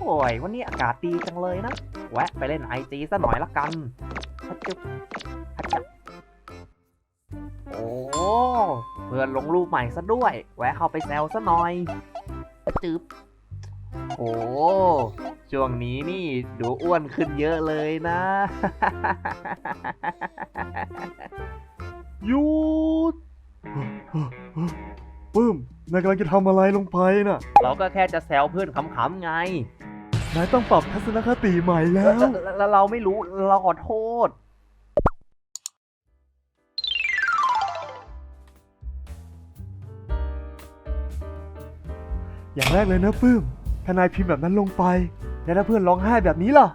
โอ้ยวันนี้อากาศดีจังเลยนะ แวะไปเล่นไอจีซะหน่อยละกันฮัจจุบฮัจจับโอ้เพื่อนลงรูปใหม่ซะด้วย แวะเข้าไปแซวซะหน่อยฮัจจึบโอ้ช่วงนี้นี่ดูอ้วนขึ้นเยอะเลยนะหยุดปื้มนายกำลังจะทำอะไรลงไปน่ะ เราก็แค่จะแซวเพื่อนขำๆไง นายต้องปรับทัศนคติใหม่แล้วแล้ว แล้วเราไม่รู้ เราขอโทษ อย่างแรกเลยนะปื้ม ถ้านายพิมพ์แบบนั้นลงไป แล้วถ้าเพื่อนร้องไห้แบบนี้ล่ะ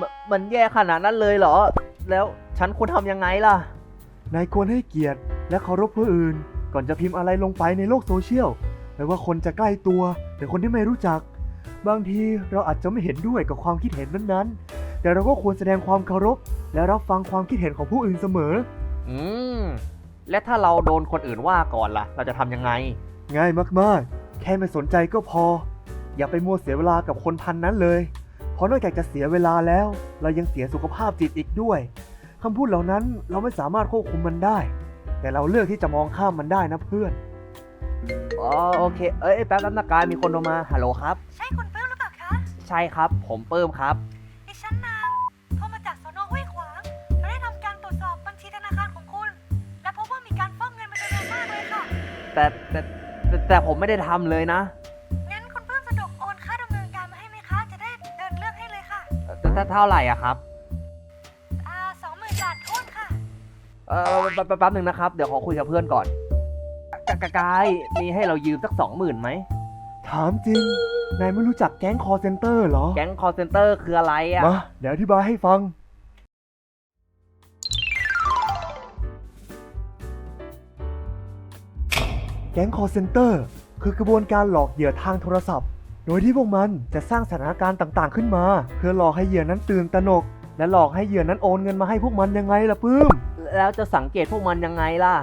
มมันแย่ขนาดนั้นเลยเหรอ แล้วฉันควรทำยังไงล่ะ นายควรให้เกียรติและเคารพผู้อื่น ก่อนจะพิมพ์อะไรลงไปในโลกโซเชียลไม่ว่าคนจะใกล้ตัวหรือคนที่ไม่รู้จัก บางทีเราอาจจะไม่เห็นด้วยกับความคิดเห็นนั้นๆ แต่เราก็ควรแสดงความเคารพ และรับฟังความคิดเห็นของผู้อื่นเสมอ อืม และถ้าเราโดนคนอื่นว่าก่อนล่ะ เราจะทำยังไง ง่ายมากๆ แค่ไม่สนใจก็พอ อย่าไปมัวเสียเวลากับคนพันนั้นเลย เพราะนอกจากจะเสียเวลาแล้ว เรายังเสียสุขภาพจิตอีกด้วยคำพูดเหล่านั้นเราไม่สามารถควบคุมมันได้ แต่เราเลือกที่จะมองข้ามมันได้นะเพื่อน อ๋อโอเค เอ้ยแป๊บน้ำนากายมีคนโทรมาฮัลโหลครับ ใช่คุณปื้มหรือเปล่าคะ ใช่ครับ ผมเปิ้มครับ ดิฉันนางโทรมาจากสนห้วยขวางเราได้ทำการตรวจสอบบัญชีธนาคารของคุณ และพบว่ามีการฟอกเงินเป็นจำนวนมากเลยค่ะ แต่แต่แต่แต่ผมไม่ได้ทำเลยนะงั้นคุณปื้มสะดวกโอนค่าดำเนินการมาให้ไหมคะ จะได้เดินเรื่องให้เลยค่ะ แต่ถ้าเท่าไหร่อะครับ เออแป๊บแป๊บแป๊บหนึ่งนะครับ เดี๋ยวขอคุยกับเพื่อนก่อนกะกะกายมีให้เรายืมสักสองหมื่นไหม ถามจริง นายไม่รู้จักแก๊งคอเซนเตอร์เหรอ แก๊งคอร์เซนเตอร์คืออะไรอะมา เดี๋ยวอธิบายให้ฟัง แก๊งคอเซนเตอร์คือกระบวนการหลอกเหยื่อทางโทรศัพท์ โดยที่พวกมันจะสร้างสถานการณ์ต่างๆขึ้นมา เพื่อหลอกให้เหยื่อนั้นตื่นตระหนก และหลอกให้เหยื่อนั้นโอนเงินมาให้พวกมันยังไงล่ะปื้ม แล้วจะสังเกตพวกมันยังไงล่ะ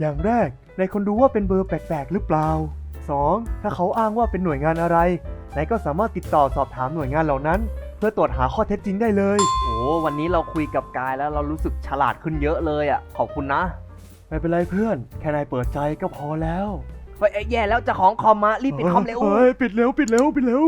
อย่างแรกนายคนดูว่าเป็นเบอร์แปลกๆหรือเปล่า 2. ถ้าเขาอ้างว่าเป็นหน่วยงานอะไรนายก็สามารถติดต่อสอบถามหน่วยงานเหล่านั้น เพื่อตรวจหาข้อเท็จจริงได้เลย โอ้วันนี้เราคุยกับกายแล้วเรารู้สึกฉลาดขึ้นเยอะเลยอะขอบคุณนะ ไม่เป็นไรเพื่อน แค่นายเปิดใจก็พอแล้วเฮ้ยเอ้ยแย่แล้วเจะของคอมมารีบปิดคอมเร็ว เฮ้ยปิดเร็วปิดเร็วปิดเร็ว